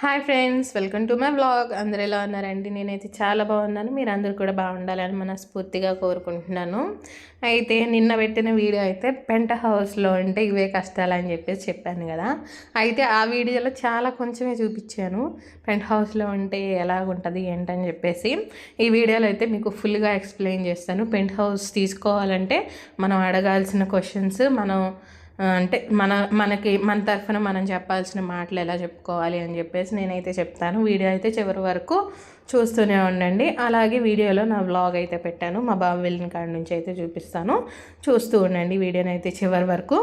Hi friends welcome to my blog అందరు ఎలా ఉన్నారండి? నేనైతే చాలా బాగున్నాను. మీరు అందరూ కూడా బాగుండాలని మనస్ఫూర్తిగా కోరుకుంటున్నాను. అయితే నిన్న పెట్టిన వీడియో అయితే పెంట హౌస్లో ఉంటే ఇవే కష్టాలు అని చెప్పేసి చెప్పాను కదా. అయితే ఆ వీడియోలో చాలా కొంచెమే చూపించాను. పెంట్ హౌస్లో ఉంటే ఎలాగుంటుంది ఏంటని చెప్పేసి. ఈ వీడియోలో అయితే మీకు ఫుల్గా ఎక్స్ప్లెయిన్ చేస్తాను. పెంట్ హౌస్ తీసుకోవాలంటే మనం అడగాల్సిన క్వశ్చన్స్ మనం అంటే మన మనకి మన తరఫున మనం చెప్పాల్సిన మాటలు ఎలా చెప్పుకోవాలి అని చెప్పేసి నేనైతే చెప్తాను. వీడియో అయితే చివరి వరకు చూస్తూనే ఉండండి. అలాగే వీడియోలో నా వ్లాగ్ అయితే పెట్టాను. మా బాబు వెళ్ళిన కాడ నుంచి అయితే చూపిస్తాను. చూస్తూ ఉండండి వీడియోని అయితే చివరి వరకు.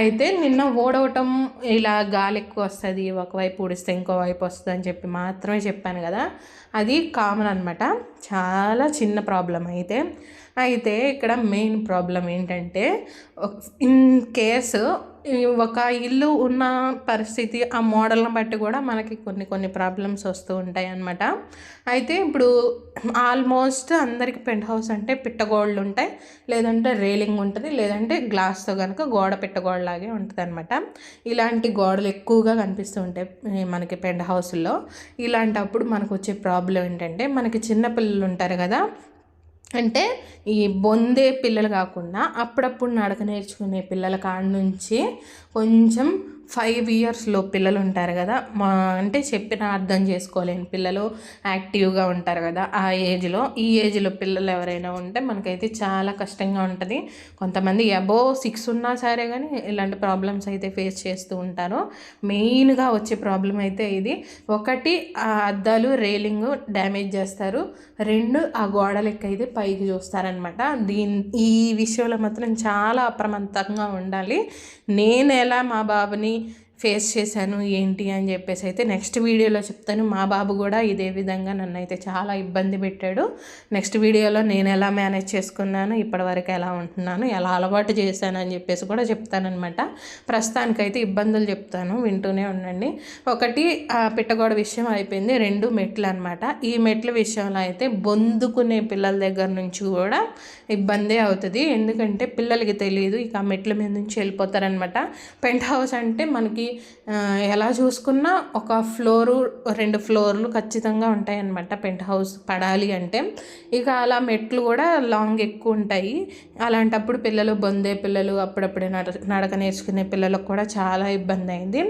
అయితే నిన్న ఓడవటం ఇలా గాలి ఎక్కువ వస్తుంది ఒకవైపు ఉడిస్తే ఇంకో వైపు వస్తుంది అని చెప్పి మాత్రమే చెప్పాను కదా. అది కామన్ అనమాట చాలా చిన్న ప్రాబ్లం అయితే. అయితే ఇక్కడ మెయిన్ ప్రాబ్లం ఏంటంటే ఇన్ కేసు ఒక ఇల్లు ఉన్న పరిస్థితి ఆ మోడల్ని బట్టి కూడా మనకి కొన్ని కొన్ని ప్రాబ్లమ్స్ వస్తూ ఉంటాయి అన్నమాట. అయితే ఇప్పుడు ఆల్మోస్ట్ అందరికి పెంట్ హౌస్ అంటే పిట్టగోళ్ళు ఉంటాయి లేదంటే రేలింగ్ ఉంటుంది లేదంటే గ్లాస్తో కనుక గోడ పిట్టగోడలాగే ఉంటుంది అనమాట ఇలాంటి గోడలు ఎక్కువగా కనిపిస్తూ ఉంటాయి మనకి పెంట్ హౌస్లో ఇలాంటప్పుడు మనకు వచ్చే ప్రాబ్లం ఏంటంటే మనకి చిన్నపిల్లలు ఉంటారు కదా అంటే ఈ బొందే పిల్లలు కాకుండా అప్పుడప్పుడు నడక నేర్చుకునే పిల్లల కాడ నుంచి కొంచెం ఫైవ్ ఇయర్స్లో పిల్లలు ఉంటారు కదా మా అంటే చెప్పిన అర్థం చేసుకోలేని పిల్లలు యాక్టివ్గా ఉంటారు కదా ఆ ఏజ్లో ఈ ఏజ్లో పిల్లలు ఎవరైనా ఉంటే మనకైతే చాలా కష్టంగా ఉంటుంది. కొంతమంది అబో సిక్స్ ఉన్నా సరే కానీ ఇలాంటి ప్రాబ్లమ్స్ అయితే ఫేస్ చేస్తూ ఉంటారు. మెయిన్గా వచ్చే ప్రాబ్లం అయితే ఇది. ఒకటి ఆ అద్దాలు రేలింగ్ డ్యామేజ్ చేస్తారు. రెండు ఆ గోడలకి అయితే పైకి చూస్తారనమాట దీని ఈ విషయంలో మాత్రం చాలా అప్రమత్తంగా ఉండాలి. నేను ఎలా మా బాబుని money ఫేస్ చేశాను ఏంటి అని చెప్పేసి అయితే నెక్స్ట్ వీడియోలో చెప్తాను. మా బాబు కూడా ఇదే విధంగా నన్ను అయితే చాలా ఇబ్బంది పెట్టాడు. నెక్స్ట్ వీడియోలో నేను ఎలా మేనేజ్ చేసుకున్నాను ఇప్పటివరకు ఎలా ఉంటున్నాను ఎలా అలవాటు చేశాను అని చెప్పేసి కూడా చెప్తానమాట ప్రస్తుతానికైతే ఇబ్బందులు చెప్తాను వింటూనే ఉండండి. ఒకటి ఆ పిట్టగోడ విషయం అయిపోయింది. రెండు మెట్లు అనమాట ఈ మెట్ల విషయంలో అయితే బొందుకునే పిల్లల దగ్గర నుంచి కూడా ఇబ్బందే అవుతుంది. ఎందుకంటే పిల్లలకి తెలియదు ఇక ఆ మెట్ల మీద నుంచి వెళ్ళిపోతారనమాట పెంట్ హౌస్ అంటే మనకి ఎలా చూసుకున్నా ఒక ఫ్లోరు రెండు ఫ్లోర్లు ఖచ్చితంగా ఉంటాయన్నమాట. పెంట్ హౌస్ పడాలి అంటే. ఇక అలా మెట్లు కూడా లాంగ్ ఎక్కువ ఉంటాయి. అలాంటప్పుడు పిల్లలు బొందే పిల్లలు అప్పుడప్పుడే నడ నడక నేర్చుకునే పిల్లలకు కూడా చాలా ఇబ్బంది అయింది.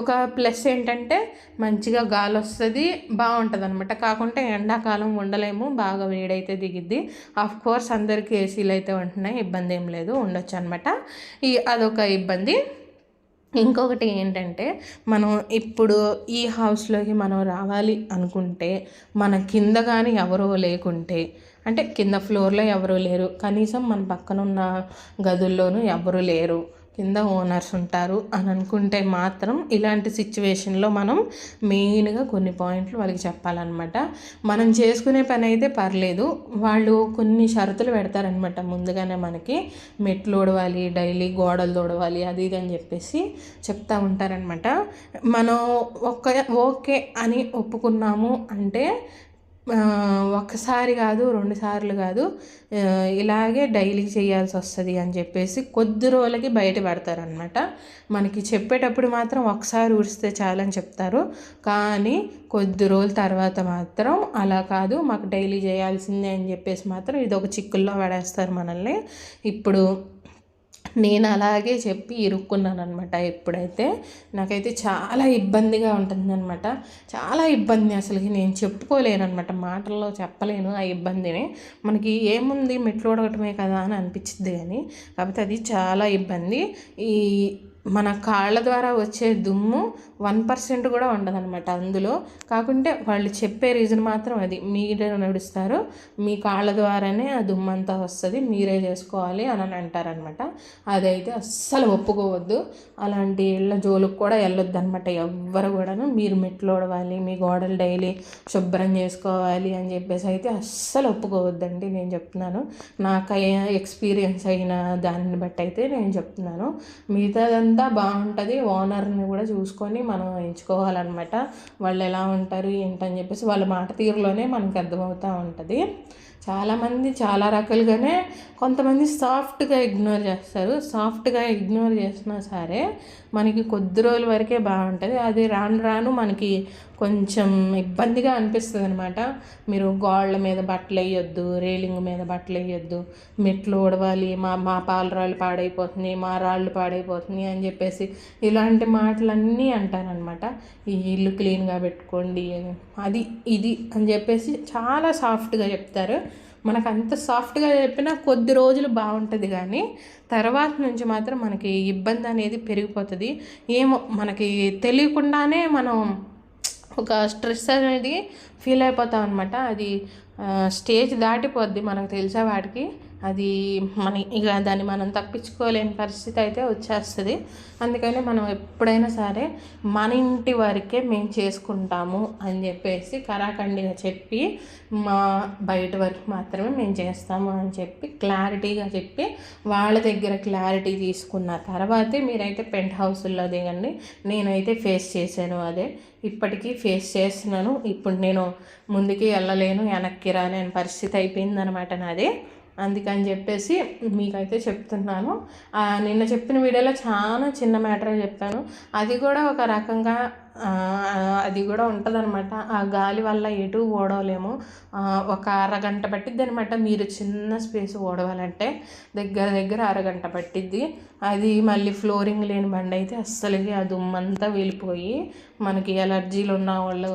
ఒక ప్లస్ ఏంటంటే మంచిగా గాలి వస్తుంది బాగుంటుంది అనమాట కాకుంటే ఎండాకాలం ఉండలేము బాగా వేడైతే దిగిద్ది. ఆఫ్ కోర్స్ అందరికీ ఏసీలు అయితే ఉంటున్నాయి ఇబ్బంది ఏం లేదు ఉండొచ్చు అనమాట ఈ అదొక ఇబ్బంది. ఇంకొకటి ఏంటంటే మనం ఇప్పుడు ఈ హౌస్లోకి మనం రావాలి అనుకుంటే మన కింద కానీ ఎవరో లేకుంటే అంటే కింద ఫ్లోర్లో ఎవరూ లేరు కనీసం మన పక్కన ఉన్న గదుల్లోనూ ఎవరూ లేరు కింద ఓనర్స్ ఉంటారు అని అనుకుంటే మాత్రం ఇలాంటి సిచ్యువేషన్లో మనం మెయిన్గా కొన్ని పాయింట్లు వాళ్ళకి చెప్పాలన్నమాట. మనం చేసుకునే పని అయితే పర్లేదు. వాళ్ళు కొన్ని షరతులు పెడతారనమాట ముందుగానే మనకి. మెట్లు ఓడవాలి డైలీ గోడలు తోడవాలి అది ఇది అని చెప్పేసి చెప్తా ఉంటారనమాట మనం ఒక ఓకే అని ఒప్పుకున్నాము అంటే ఒక్కసారి కాదు రెండు సార్లు కాదు ఇలాగే డైలీ చేయాల్సి వస్తుంది అని చెప్పేసి కొద్ది రోజులకి బయట పెడతారనమాట మనకి చెప్పేటప్పుడు మాత్రం ఒకసారి ఊడిస్తే చాలని చెప్తారు. కానీ కొద్ది రోజుల తర్వాత మాత్రం అలా కాదు మాకు డైలీ చేయాల్సిందే అని చెప్పేసి మాత్రం ఇది ఒక చిక్కుల్లో పడేస్తారు మనల్ని. ఇప్పుడు నేను అలాగే చెప్పి ఇరుక్కున్నాను అనమాట ఎప్పుడైతే. నాకైతే చాలా ఇబ్బందిగా ఉంటుందన్నమాట. చాలా ఇబ్బంది అసలుకి నేను చెప్పుకోలేను అనమాట మాటల్లో చెప్పలేను ఆ ఇబ్బందిని. మనకి ఏముంది మెట్లు ఉడగటమే కదా అని అనిపించింది కానీ కాకపోతే అది చాలా ఇబ్బంది. ఈ మన కాళ్ళ ద్వారా వచ్చే దుమ్ము వన్ పర్సెంట్ కూడా ఉండదన్నమాట అందులో. కాకుంటే వాళ్ళు చెప్పే రీజన్ మాత్రం అది. మీరే నడుస్తారు. మీ కాళ్ళ ద్వారానే ఆ దుమ్ము అంతా వస్తుంది. మీరే చేసుకోవాలి అని అని అంటారనమాట అదైతే అస్సలు ఒప్పుకోవద్దు. అలాంటి ఇళ్ళ జోలుకు కూడా వెళ్ళొద్దు అనమాట ఎవ్వరు కూడాను. మీరు మెట్లు ఓడవాలి మీ గోడలు డైలీ శుభ్రం చేసుకోవాలి అని చెప్పేసి అయితే అస్సలు ఒప్పుకోవద్దండి నేను చెప్తున్నాను. నాకు ఎక్స్పీరియన్స్ అయిన దానిని బట్టి అయితే నేను చెప్తున్నాను. మిగతాదంతా అంతా బాగుంటుంది. ఓనర్ని కూడా చూసుకొని మనం ఎంచుకోవాలన్నమాట. వాళ్ళు ఎలా ఉంటారు ఏంటని చెప్పేసి వాళ్ళ మాట తీరులోనే మనకు అర్థమవుతూ ఉంటుంది. చాలామంది చాలా రకాలుగానే కొంతమంది సాఫ్ట్గా ఇగ్నోర్ చేస్తారు. సాఫ్ట్గా ఇగ్నోర్ చేసినా సరే మనకి కొద్ది రోజుల వరకే బాగుంటుంది. అది రాను రాను మనకి కొంచెం ఇబ్బందిగా అనిపిస్తుంది అనమాట మీరు గోళ్ళ మీద బట్టలు వేయొద్దు రేలింగ్ మీద బట్టలు వేయొద్దు మెట్లు ఉడవాలి మా మా పాలరాళ్ళు పాడైపోతున్నాయి మా రాళ్ళు పాడైపోతున్నాయి అని చెప్పేసి ఇలాంటి మాటలన్నీ అంటారనమాట ఈ ఇల్లు క్లీన్గా పెట్టుకోండి అది ఇది అని చెప్పేసి చాలా సాఫ్ట్గా చెప్తారు. మనకు అంత సాఫ్ట్గా చెప్పినా కొద్ది రోజులు బాగుంటుంది కానీ తర్వాత నుంచి మాత్రం మనకి ఇబ్బంది అనేది పెరిగిపోతుంది. ఏమో మనకి తెలియకుండానే మనం ఒక స్ట్రెస్ అనేది ఫీల్ అయిపోతాం అనమాట అది స్టేజ్ దాటిపోద్ది మనకు తెలిసే వాటికి. అది మన ఇక దాన్ని మనం తప్పించుకోలేని పరిస్థితి అయితే వచ్చేస్తుంది. అందుకని మనం ఎప్పుడైనా సరే మన ఇంటి వరకే మేము చేసుకుంటాము అని చెప్పేసి కరాఖండిగా చెప్పి మా బయట వరకు మాత్రమే మేము చేస్తాము అని చెప్పి క్లారిటీగా చెప్పి వాళ్ళ దగ్గర క్లారిటీ తీసుకున్న తర్వాతే మీరైతే పెంట్ హౌస్లో దిగండి. నేనైతే ఫేస్ చేశాను అదే. ఇప్పటికీ ఫేస్ చేస్తున్నాను. ఇప్పుడు నేను ముందుకి వెళ్ళలేను వెనక్కి రాలేని పరిస్థితి అయిపోయిందనమాట నాది. అందుకని చెప్పేసి మీకైతే చెప్తున్నాను. నిన్న చెప్పిన వీడియోలో చాలా చిన్న మ్యాటరే చెప్పాను. అది కూడా ఒక రకంగా అది కూడా ఉంటుందన్నమాట. ఆ గాలి వల్ల ఎటు ఓడవలేము. ఒక అరగంట పట్టిద్ది అనమాట మీరు చిన్న స్పేస్ ఓడవాలంటే. దగ్గర దగ్గర అరగంట పట్టిద్ది. అది మళ్ళీ ఫ్లోరింగ్ లేని బండి అయితే అస్సలకి ఆ దుమ్మంతా వెళ్ళిపోయి మనకి ఎలర్జీలు ఉన్న వాళ్ళు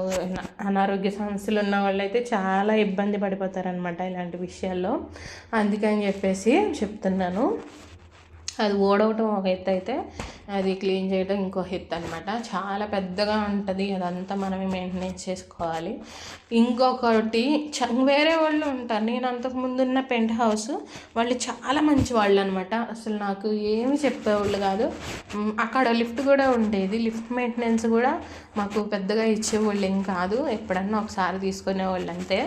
అనారోగ్య సమస్యలు ఉన్న వాళ్ళు అయితే చాలా ఇబ్బంది పడిపోతారనమాట ఇలాంటి విషయాల్లో. అందుకని చెప్పేసి చెప్తున్నాను. అది ఓడవటం ఒక ఎత్తు అయితే అది క్లీన్ చేయడం ఇంకో హిత్ అనమాట చాలా పెద్దగా ఉంటుంది. అదంతా మనమే మెయింటెనెన్స్ చేసుకోవాలి. ఇంకొకటి వేరే వాళ్ళు ఉంటారు. నేను అంతకుముందు ఉన్న పెంట్ హౌస్ వాళ్ళు చాలా మంచి వాళ్ళు అనమాట అసలు నాకు ఏమి చెప్పేవాళ్ళు కాదు. అక్కడ లిఫ్ట్ కూడా ఉండేది. లిఫ్ట్ మెయింటెనెన్స్ కూడా మాకు పెద్దగా ఇచ్చేవాళ్ళు ఏం కాదు. ఎప్పుడన్నా ఒకసారి తీసుకునేవాళ్ళు అంతే.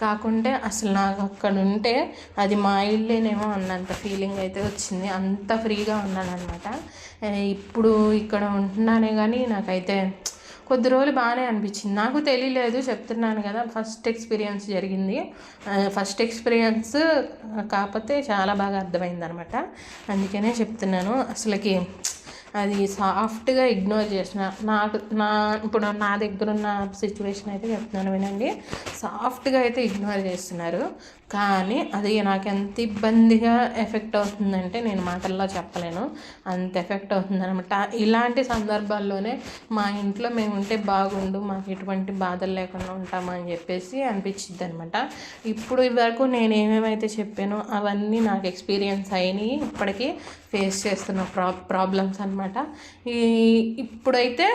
కాకుంటే అసలు నాకు అక్కడ ఉంటే అది మా ఇల్లేనేమో అన్నంత ఫీలింగ్ అయితే వచ్చింది. అంత ఫ్రీగా ఉన్నాను అనమాట ఇప్పుడు ఇక్కడ ఉంటున్నానే కానీ నాకైతే కొద్ది రోజులు బాగానే అనిపించింది. నాకు తెలియలేదు చెప్తున్నాను కదా ఫస్ట్ ఎక్స్పీరియన్స్ జరిగింది. ఫస్ట్ ఎక్స్పీరియన్స్ కాకపోతే చాలా బాగా అర్థమైంది అనమాట అందుకనే చెప్తున్నాను. అసలుకి అది సాఫ్ట్గా ఇగ్నోర్ చేసిన. నాకు నా ఇప్పుడు నా దగ్గర ఉన్న సిచ్యువేషన్ అయితే చెప్తున్నాను వినండి. సాఫ్ట్గా అయితే ఇగ్నోర్ చేస్తున్నారు. కానీ అది నాకు ఎంత ఇబ్బందిగా ఎఫెక్ట్ అవుతుందంటే నేను మాటల్లో చెప్పలేను. అంత ఎఫెక్ట్ అవుతుందనమాట ఇలాంటి సందర్భాల్లోనే మా ఇంట్లో మేము ఉంటే బాగుండు మాకు ఎటువంటి బాధలు లేకుండా ఉంటామని చెప్పేసి అనిపించింది అనమాట ఇప్పుడు వరకు నేను ఏమేమైతే చెప్పానో అవన్నీ నాకు ఎక్స్పీరియన్స్ అయినాయి ఇప్పటికీ ఫేస్ చేస్తున్న ప్రా ప్రాబ్లమ్స్ అనమాట ఈ ఇప్పుడైతే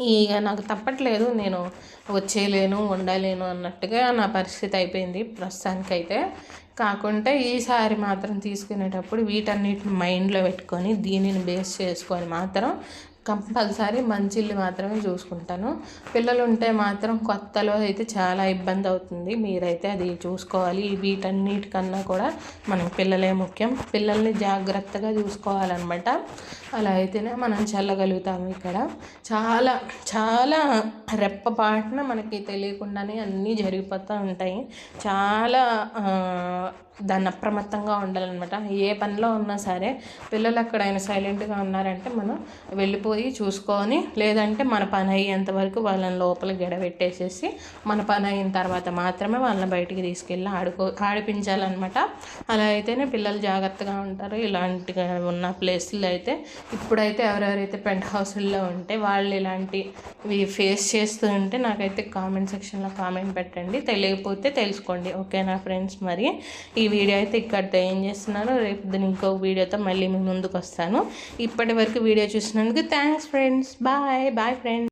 ఇక నాకు తప్పట్లేదు నేను వచ్చేయలేను ఉండలేను అన్నట్టుగా నా పరిస్థితి అయిపోయింది ప్రస్తుతానికైతే. కాకుంటే ఈసారి మాత్రం తీసుకునేటప్పుడు వీటన్నిటిని మైండ్లో పెట్టుకొని దీనిని బేస్ చేసుకొని మాత్రం కంపల్సరీ మంచి ఇల్లు మాత్రమే చూసుకుంటాను. పిల్లలు ఉంటే మాత్రం కొత్తలో అయితే చాలా ఇబ్బంది అవుతుంది మీరైతే అది చూసుకోవాలి. వీటన్నిటికన్నా కూడా మనం పిల్లలే ముఖ్యం. పిల్లల్ని జాగ్రత్తగా చూసుకోవాలన్నమాట. అలా అయితేనే మనం చల్లగలుగుతాము ఇక్కడ. చాలా చాలా రెప్పపాటున మనకి తెలియకుండానే అన్నీ జరిగిపోతూ ఉంటాయి. చాలా దాన్ని అప్రమత్తంగా ఉండాలన్నమాట. ఏ పనిలో ఉన్నా సరే పిల్లలు ఎక్కడైనా సైలెంట్గా ఉన్నారంటే మనం వెళ్ళిపోయి చూసుకొని లేదంటే మన పని అయ్యేంత వరకు వాళ్ళని లోపల గెడబెట్టేసేసి మన పని అయిన తర్వాత మాత్రమే వాళ్ళని బయటికి తీసుకెళ్ళి ఆడుకో ఆడిపించాలన్నమాట. అలా అయితేనే పిల్లలు జాగ్రత్తగా ఉంటారు. ఇలాంటి ఉన్న ప్లేస్లో అయితే ఇప్పుడైతే ఎవరెవరైతే పెంట్ హౌస్ల్లో ఉంటే వాళ్ళు ఇలాంటివి ఫేస్ చేస్తూ ఉంటే నాకైతే కామెంట్ సెక్షన్లో కామెంట్ పెట్టండి. తెలియకపోతే తెలుసుకోండి. ఓకేనా ఫ్రెండ్స్ మరి? ఈ వీడియో అయితే ఇక్కడ ఏం చేస్తున్నాను? రేపు దీని ఇంకో వీడియోతో మళ్ళీ మీ ముందుకు వస్తాను. ఇప్పటి వరకు వీడియో చూసినందుకు thanks friends bye bye friends